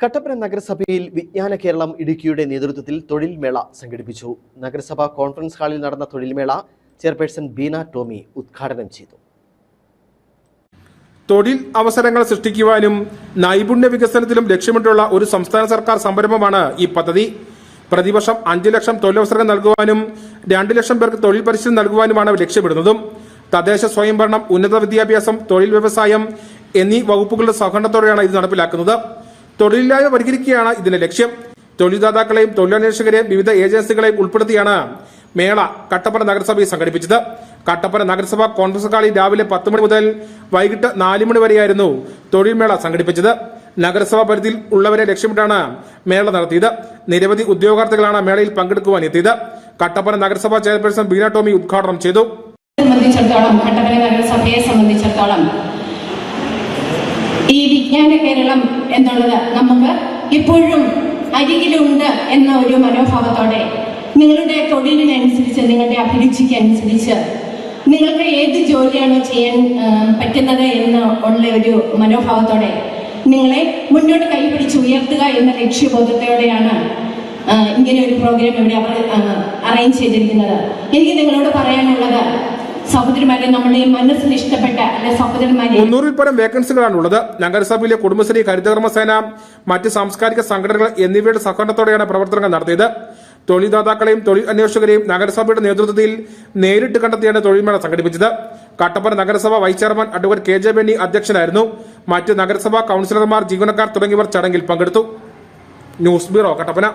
കട്ടപ്പന നഗരസഭയിൽ വിജ്ഞാന കേരളം ഇടുക്കിയുടെ നേതൃത്വത്തിൽ തൊഴിൽ മേള സംഘടിപ്പിച്ചു. നഗരസഭ കോൺഫറൻസ് ഹാളിൽ നടന്ന തൊഴിൽ മേള ചെയർപേഴ്സൺ ബീന ടോമി ഉദ്ഘാടനം ചെയ്തു. തൊഴിൽ അവസരങ്ങൾ സൃഷ്ടിക്കുവാനും നൈപുണ്യ വികസനത്തിലും ലക്ഷ്യമിട്ടുള്ള ഒരു സംസ്ഥാന സർക്കാർ സംരംഭമാണ് ഈ പദ്ധതി. പ്രതിവർഷം അഞ്ച് ലക്ഷം തൊഴിലവസരങ്ങൾ നൽകുവാനും രണ്ട് ലക്ഷം പേർക്ക് തൊഴിൽ പരിശീലനം നൽകുവാനുമാണ് ലക്ഷ്യമിടുന്നതും. തദ്ദേശ സ്വയംഭരണം ഉന്നത വിദ്യാഭ്യാസം തൊഴിൽ വ്യവസായം എന്നീ വകുപ്പുകളുടെ സഹകരണത്തോടെയാണ് ഇത് നടപ്പിലാക്കുന്നത്. തൊഴിലില്ലായ്മ പരിഹരിക്കുകയാണ് ഇതിന്റെ ലക്ഷ്യം. തൊഴിൽദാതാക്കളെയും തൊഴിലന്വേഷകരെയും വിവിധ ഏജൻസികളെയും ഉൾപ്പെടുത്തിയാണ് മേള കട്ടപ്പന നഗരസഭയിൽ സംഘടിപ്പിച്ചത്. കട്ടപ്പന നഗരസഭ കോൺഗ്രസ് ഹാളിൽ രാവിലെ പത്ത് മണി മുതൽ വൈകിട്ട് നാല് മണി വരെയായിരുന്നു തൊഴിൽ മേള സംഘടിപ്പിച്ചത്. നഗരസഭാ പരിധിയിൽ ഉള്ളവരെ ലക്ഷ്യമിട്ടാണ് മേള നടത്തിയത്. നിരവധി ഉദ്യോഗാർത്ഥികളാണ് മേളയിൽ പങ്കെടുക്കുവാൻ എത്തിയത്. കട്ടപ്പന നഗരസഭാ ചെയർപേഴ്സൺ ബീന ടോമി ഉദ്ഘാടനം ചെയ്തു. സംബന്ധിച്ചിടത്തോളം കട്ടപ്പന നഗരസഭയെ സംബന്ധിച്ചിടത്തോളം ഈ വിജ്ഞാന കേരളം എന്നുള്ളത് നമുക്ക് ഇപ്പോഴും അരികിലുണ്ട് എന്ന ഒരു മനോഭാവത്തോടെ നിങ്ങളുടെ തൊഴിലിനനുസരിച്ച് നിങ്ങളുടെ അഭിരുചിക്ക് അനുസരിച്ച് നിങ്ങൾക്ക് ഏത് ജോലിയാണോ ചെയ്യാൻ പറ്റുന്നത് എന്ന് ഉള്ള ഒരു മനോഭാവത്തോടെ നിങ്ങളെ മുന്നോട്ട് കൈപിടിച്ച് ഉയർത്തുക എന്ന ലക്ഷ്യബോധത്തോടെയാണ് ഇങ്ങനെ ഒരു പ്രോഗ്രാം ഇവിടെ അവർ അറേഞ്ച് ചെയ്തിരിക്കുന്നത്. എനിക്ക് നിങ്ങളോട് പറയാനുള്ളത് നമ്മുടെ മനസ്സിൽ ഇഷ്ടപ്പെട്ട സഹോദരന്മാരെ മുന്നൂറിൽ പരം വേക്കൻസികളാണ് ഉള്ളത് നഗരസഭയിലെ കുടുംബശ്രീ ഹരിതകർമ്മ സേന മറ്റ് സാംസ്കാരിക സംഘടനകൾ എന്നിവയുടെ സഹകരണത്തോടെയാണ് പ്രവർത്തനങ്ങൾ നടത്തിയത്. തൊഴിൽദാതാക്കളെയും തൊഴിൽ അന്വേഷകരെയും നഗരസഭയുടെ നേതൃത്വത്തിൽ നേരിട്ട് കണ്ടെത്തിയാണ് തൊഴിൽമേള സംഘടിപ്പിച്ചത്. കട്ടപ്പന നഗരസഭ vice chairman advocate K J Benny അധ്യക്ഷനായിരുന്നു. മറ്റ് നഗരസഭാ കൌൺസിലർമാർ ജീവനക്കാർ തുടങ്ങിയവർ ചടങ്ങിൽ പങ്കെടുത്തു. News bureau Kattappana.